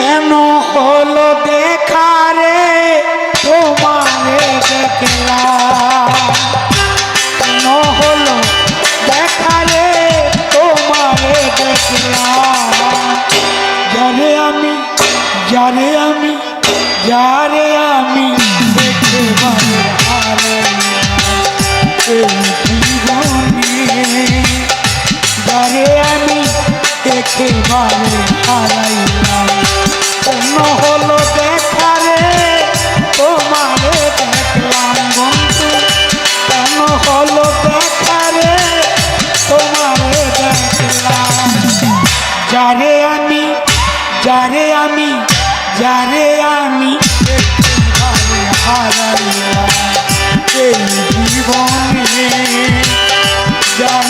কেন হলো দেখা রে? তোমারে দেখলাম। কেন হলো দেখা রে? তোমারে দেখলাম। যারে আমি যারে আমি যারে আমি দেখে এই জীবনে যারে আমি একেবারে হারাইলাম আমি যারে আমি যারে আমি হারাইয়া জীবনে। যারে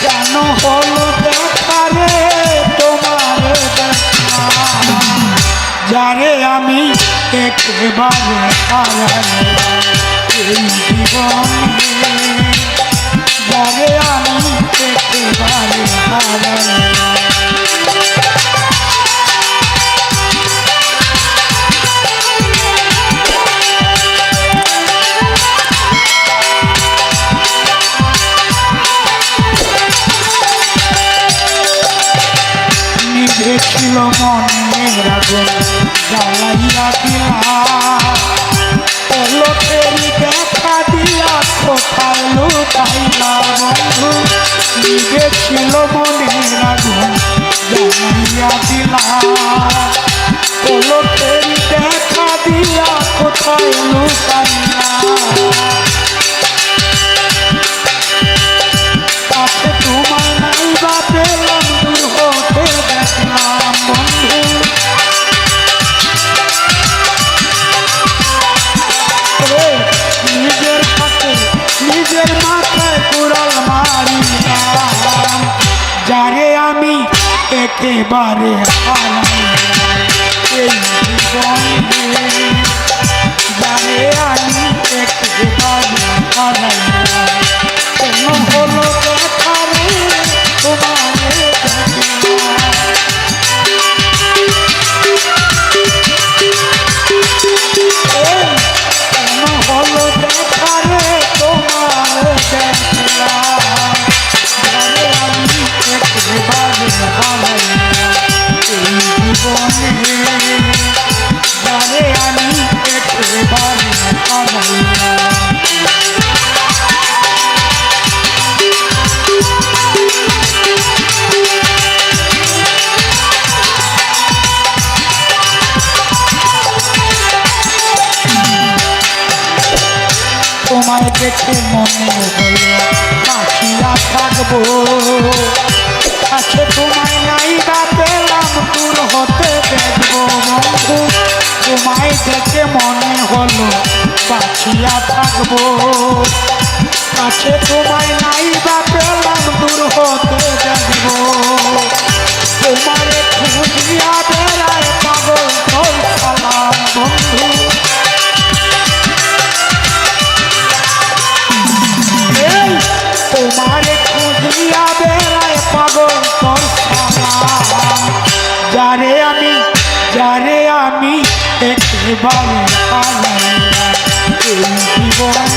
কেন হলো দেখারে তোমারে দেখলাম আমি একেবারে হারাই এই জীবনে নিভে ছিল মনের জ্বালাইয়া দিলা লোকেরই দেখা দিয়া, কোথায় লুকাইলা বন্ধু? নিভে ছিল মনের জ্বালাইয়া দিলা। লোকেরই দেখা দিয়া, কোথায় লুকাইলা আমি একেবারে হারাইলাম এই জীবনে যারে আমি একেবারে হারাইলাম তোমায় দেখে মনে হলো বাঁচিয়া থাকব। কাছে তোমায় নাই বা পেলাম দূর হতে দেখব বন্ধু তোমায় দেখে মনে হলো বাঁচিয়া থাকব। কাছে তোমায় নাই বা পেলাম দূর হতে যাব তোমায় খুঁজিয়া বেড়ায় পাগল সালাম বন্ধু। তোমারে খুঁজিয়া বেড়ায় পাগল তোর সালাম যারে একেবারে হারাইলাম এই জীবনে